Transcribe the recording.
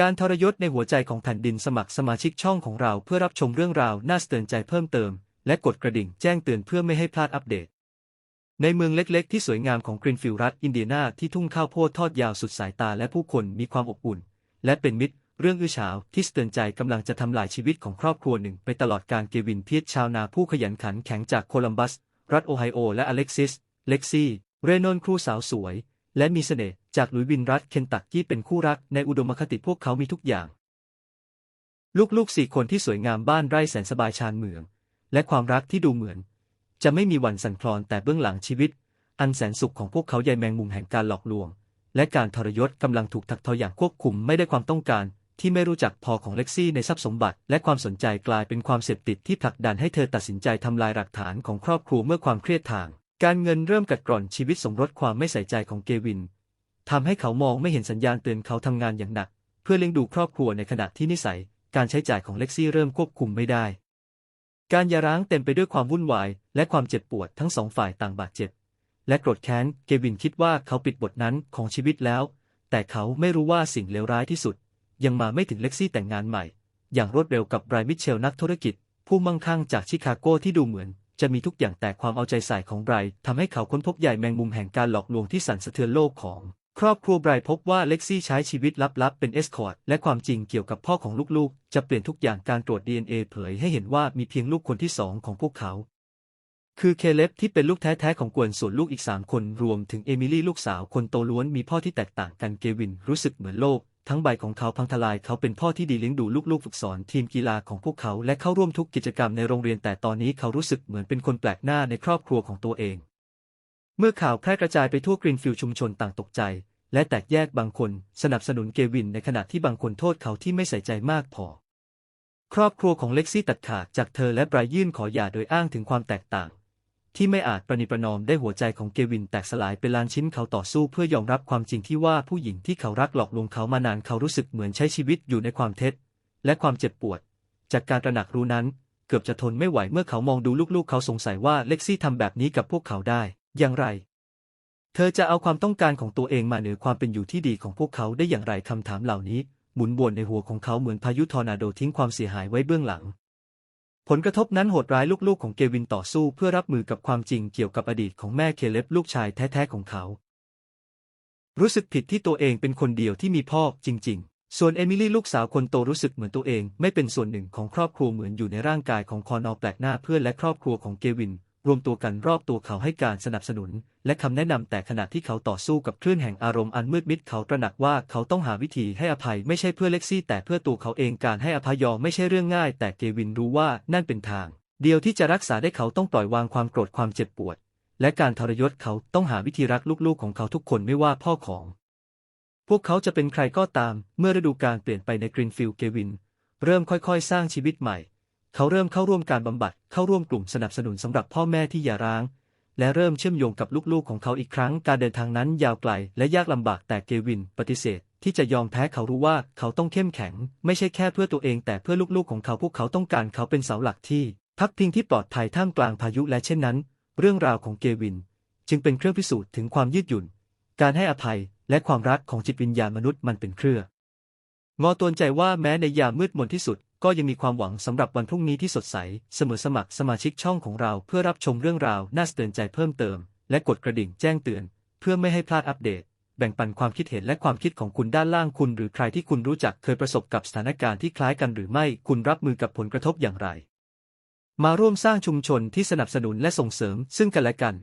การทรยศในหัวใจของแผ่นดินสมัครสมาชิกช่องของเราเพื่อรับชมเรื่องราวน่าสะเตือนใจเพิ่มเติม และกดกระดิ่งแจ้งเตือนเพื่อไม่ให้พลาดอัปเดต ในเมืองเล็กๆ ที่สวยงามของกรีนฟิลด์รัฐอินเดียนาที่ทุ่งข้าวโพดทอดยาวสุดสายตาและผู้คนมีความอบอุ่น และเป็นมิตร เรื่องอื้อฉาวที่สะเตือนใจกำลังจะทำลายชีวิตของครอบครัวหนึ่ง ไปตลอดการเกวินเพียรชาวนาผู้ขยันขันแข็งจากโคลัมบัส รัฐโอไฮโอ และอเล็กซิสเล็กซี่เรโนนครูสาวสวย และมีเสน่ห์ จากหลุยวินรัฐเคนตักกี้เป็นคู่รักในอุดมคติพวกเขามีทุกอย่าง ลูกๆสี่คนที่สวยงามบ้านไร่แสนสบายชานเมือง และความรักที่ดูเหมือน จะไม่มีวันสั่นคลอนแต่เบื้องหลังชีวิต อันแสนสุขของพวกเขาใยแมงมุมแห่งการหลอกลวง และการทรยศกำลังถูกถักทออย่างควบคุมไม่ได้ความต้องการที่ไม่รู้จักพอของเล็กซี่ในทรัพย์สมบัติ และความสนใจกลายเป็นความเสพติดที่ผลักดันให้เธอตัดสินใจทำลายหลักฐานของครอบครัวเมื่อความเครียดทาง การเงินเริ่มกัดกร่อนชีวิตสมรสความไม่ใส่ใจของเกวิน ทำให้เขามองไม่เห็นสัญญาณเตือนเขาทำงานอย่างหนัก เพื่อเลี้ยงดูครอบครัวในขณะที่นิสัย การใช้จ่ายของเล็กซี่เริ่มควบคุมไม่ได้ การยาร้างเต็มไปด้วยความวุ่นวาย และความเจ็บปวดทั้งสองฝ่ายต่างบาดเจ็บ และโกรธแค้นเกวินคิดว่าเขาปิดบทนั้นของชีวิตแล้ว แต่เขาไม่รู้ว่าสิ่งเลวร้ายที่สุด ยังมาไม่ถึงเล็กซี่แต่งงานใหม่ อย่างรวดเร็วกับไบรมิเชลนักธุรกิจ ผู้มั่งคั่งจากชิคาโกที่ดูเหมือนจะมีทุกอย่างแต่ความเอาใจใส่ของไบรทำให้เขาค้นพบใหญ่แมงมุมแห่งการหลอกลวงที่สั่นสะเทือนโลกของ ครอบครัวไบรพบว่าเล็กซี่ใช้ชีวิตลับๆ เป็นเอสคอร์ตและความจริงเกี่ยวกับพ่อของลูกๆ จะเปลี่ยนทุกอย่างการตรวจ DNA เผยให้เห็นว่ามีเพียงลูกคนที่สองของพวกเขา คือเคเลบที่เป็นลูกแท้ๆของกวนส่วนลูกอีกสามคนรวมถึงเอมิลี่ลูกสาวคนโตล้วนมีพ่อที่แตกต่างกันเกวินรู้สึกเหมือนโลก ทั้งใบของเขาพังทลายเขาเป็นพ่อที่ดีเลี้ยงดูลูกๆฝึกสอนทีมกีฬาของพวกเขาและเข้าร่วมทุกกิจกรรมในโรงเรียนแต่ตอนนี้เขารู้สึกเหมือนเป็นคนแปลกหน้าในครอบครัวของตัวเอง เมื่อข่าวแพร่กระจายไปทั่วกรีนฟิลด์ชุมชนต่างตกใจ และแตกแยกบางคนสนับสนุนเกวินในขณะที่บางคนโทษเขาที่ไม่ใส่ใจมากพอ ครอบครัวของเล็กซี่ตัดขาดจากเธอและไบรยื่นขอหย่าโดยอ้างถึงความแตกต่าง ที่ไม่อาจประนีประนอมได้หัวใจของเกวินแตกสลายเป็นล้านชิ้นเขาต่อสู้เพื่อยอมรับความจริงที่ว่าผู้หญิงที่เขารักหลอกลวงเขามานานเขารู้สึกเหมือนใช้ชีวิตอยู่ในความเท็จ และความเจ็บปวด จากการตระหนักรู้นั้น เกือบจะทนไม่ไหวเมื่อเขามองดูลูกๆ เขาสงสัยว่าเล็กซี่ทำแบบนี้กับพวกเขาได้ อย่างไร เธอจะเอาความต้องการของตัวเองมาเหนือความเป็นอยู่ที่ดีของพวกเขาได้อย่างไรคำถามเหล่านี้ หมุนวนในหัวของเขาเหมือนพายุทอร์นาโดทิ้งความเสียหายไว้เบื้องหลัง ผลกระทบนั้นโหดร้ายลูกๆของเกวินต่อสู้เพื่อรับมือกับความจริงเกี่ยวกับอดีตของแม่เคเล็บลูกชายแท้ๆของเขา รู้สึกผิดที่ตัวเองเป็นคนเดียวที่มีพ่อจริง ๆส่วนเอมิลี่ลูกสาวคนโตรู้สึกเหมือนตัวเอง ไม่เป็นส่วนหนึ่งของครอบครัวเหมือนอยู่ในร่างกายของคอนอแปลกหน้าเพื่อนและครอบครัวของเกวิน รวมตัวกันรอบตัวเขาให้การสนับสนุน และคำแนะนำแต่ขณะที่เขาต่อสู้กับคลื่นแห่งอารมณ์อันมืดมิดเขาตระหนักว่าเขาต้องหาวิธีให้อภัยไม่ใช่เพื่อเล็กซี่ แต่เพื่อตัวเขาเองการให้อภัยยอมไม่ใช่เรื่องง่าย แต่เกวินรู้ว่านั่นเป็นทาง เดียวที่จะรักษาได้เขาต้องปล่อยวางความโกรธความเจ็บปวด และการทรยศเขาต้องหาวิธีรักลูกๆของเขาทุกคนไม่ว่าพ่อของ พวกเขาจะเป็นใครก็ตาม เมื่อฤดูกาลเปลี่ยนไปในกรีนฟิลด์เกวิน เริ่มค่อยๆ สร้างชีวิตใหม่ เขาเริ่มเข้าร่วมการบำบัด เข้าร่วมกลุ่มสนับสนุนสำหรับพ่อแม่ที่หย่าร้าง และเริ่มเชื่อมโยงกับลูกๆของเขาอีกครั้ง การเดินทางนั้นยาวไกลและยากลำบากแต่เกวินปฏิเสธ ที่จะยอมแพ้เขารู้ว่าเขาต้องเข้มแข็ง ไม่ใช่แค่เพื่อตัวเอง แต่เพื่อลูกๆของเขาพวกเขาต้องการเขาเป็นเสาหลักที่ พักพิงที่ปลอดภัยท่ามกลางพายุและเช่นนั้น เรื่องราวของเกวิน จึงเป็นเครื่องพิสูจน์ถึงความยืดหยุ่น การให้อภัยและความรักของจิตวิญญาณมนุษย์มันเป็นเครื่องงอตวนใจว่าแม้ในยามมืดมนที่สุด ก็ยังมีความหวังสำหรับวันพรุ่งนี้ที่สดใส เสมอสมัครสมาชิกช่องของเราเพื่อรับชมเรื่องราวน่าสะเตือนใจเพิ่มเติม และกดกระดิ่งแจ้งเตือน เพื่อไม่ให้พลาดอัปเดต แบ่งปันความคิดเห็นและความคิดของคุณด้านล่างคุณ หรือใครที่คุณรู้จักเคยประสบกับสถานการณ์ที่คล้ายกันหรือไม่คุณรับมือกับผลกระทบอย่างไร มาร่วมสร้างชุมชนที่สนับสนุนและส่งเสริมซึ่งกันและกัน